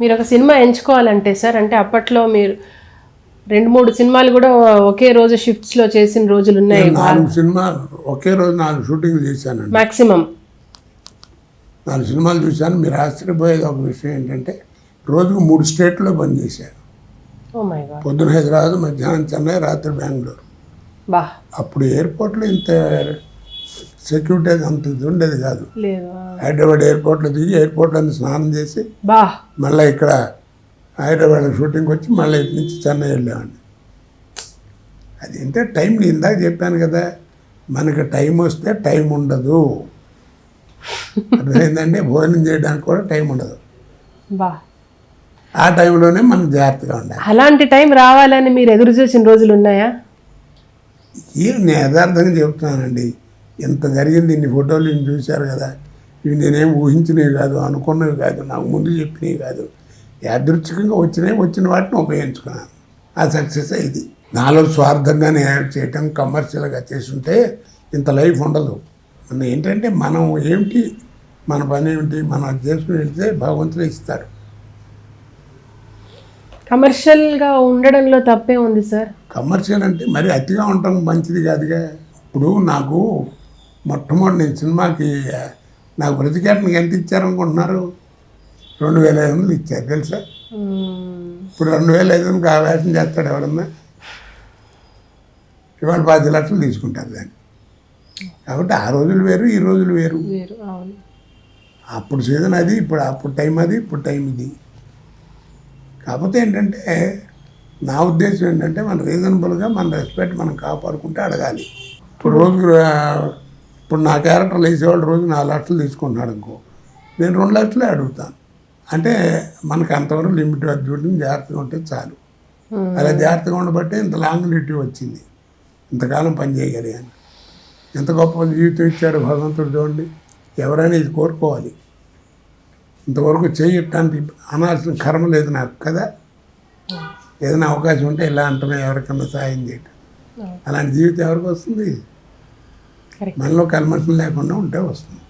మీరు ఒక cinema ఎంచుకోవాలంటే sir అంటే అప్పట్లో మీరు రెండు మూడు సినిమాలు కూడా ఒకే రోజు షిఫ్ట్స్లో చేసిన రోజులు ఉన్నాయి నాలుగు సినిమా ఒకే రోజు నాలుగు షూటింగ్లు చేశానండి. మాక్సిమం. నాలుగు సినిమాలు చూశాను. మీరు ఆశ్చర్యపోయేది ఒక విషయం ఏంటంటే రోజుకు మూడు స్టేట్లో మై గాడ్. పొద్దున హైదరాబాద్ మధ్యాహ్నం చెన్నై రాత్రి బెంగళూరు. అప్పుడు ఎయిర్పోర్ట్లో ఇంత సెక్యూరిటీ అంత ఉండేది కాదు. హైదరాబాద్ ఎయిర్పోర్ట్లో దిగి ఎయిర్పోర్ట్లో స్నానం చేసి మళ్ళీ ఇక్కడ హైదరాబాద్ షూటింగ్ వచ్చి మళ్ళీ ఇటు నుంచి చెన్నై వెళ్ళేవాడిని. అది అంటే టైం నేను ఇందాక చెప్పాను కదా మనకి టైం వస్తే టైం ఉండదు. అర్థమైందంటే భోజనం చేయడానికి కూడా టైం ఉండదు. ఆ టైంలోనే మనం జాగ్రత్తగా ఉండాలి. అలాంటి టైం రావాలని మీరు ఎదురు చూసిన రోజులు ఉన్నాయా? ఈ నేను యథార్థంగా చెప్తున్నానండి. ఇంత జరిగింది ఇన్ని ఫోటోలు ఇన్ని చూశారు కదా. ఇవి నేనేం ఊహించినవి కాదు అనుకున్నవి కాదు నాకు ముందు చెప్పినవి కాదు. యాదృచ్ఛికంగా వచ్చినవి వచ్చిన వాటిని ఉపయోగించుకున్నాను. ఆ సక్సెస్ ఇది. నాలో స్వార్థంగా నేను చేయటం కమర్షియల్గా చేసుంటే ఇంత లైఫ్ ఉండదు. మన ఏంటంటే మనం ఏమిటి మన పని ఏమిటి మనం చేసుకుని వెళ్తే భగవంతుడు ఇస్తాడు కమర్షియల్గా ఉండడంలో తప్పే ఉంది సార్. కమర్షియల్ అంటే మరి అతిగా ఉండటం మంచిది కాదుగా. ఇప్పుడు నాకు మొట్టమొదటి నేను సినిమాకి నాకు బ్రతికేటనికి ఎంత ఇచ్చారనుకుంటున్నారు? రెండు వేల ఐదు వందలు ఇచ్చారు తెలుసా. ఇప్పుడు రెండు వేల ఐదు వందలకి ఆ వేషం చేస్తాడు ఎవరన్నా? ఇవాళ పది లక్షలు తీసుకుంటారు దాన్ని. కాబట్టి ఆ రోజులు వేరు ఈ రోజులు వేరు. అప్పుడు సీజన్ అది ఇప్పుడు అప్పుడు టైం అది ఇప్పుడు టైం ఇది. కాకపోతే ఏంటంటే నా ఉద్దేశం ఏంటంటే మన రీజనబుల్గా మన రెస్పెక్ట్ మనం కాపాడుకుంటే అడగాలి. ఇప్పుడు రోజు ఇప్పుడు నా క్యారెక్టర్లు వేసేవాళ్ళు రోజు నాలుగు లక్షలు తీసుకుంటున్నాడు అనుకో నేను రెండు లక్షలే అడుగుతాను. అంటే మనకు అంతవరకు లిమిట్ చూడడం జాగ్రత్తగా ఉంటే చాలు. అలా జాగ్రత్తగా ఉండబట్టే ఇంత లాంగిలిటీ వచ్చింది. ఇంతకాలం పని చేయగలిగాను. ఎంత గొప్ప జీవితం ఇచ్చాడు భగవంతుడు చూడండి. ఎవరైనా ఇది కోరుకోవాలి. ఇంతవరకు చేయటానికి అనాల్సిన కర్మ లేదు నాకు కదా. ఏదైనా అవకాశం ఉంటే ఇలా అంటమే ఎవరికన్నా సాయం చేయటం. అలాంటి జీవితం ఎవరికి వస్తుంది? మనలో కల్మషం లేకుండా ఉంటే వస్తుంది.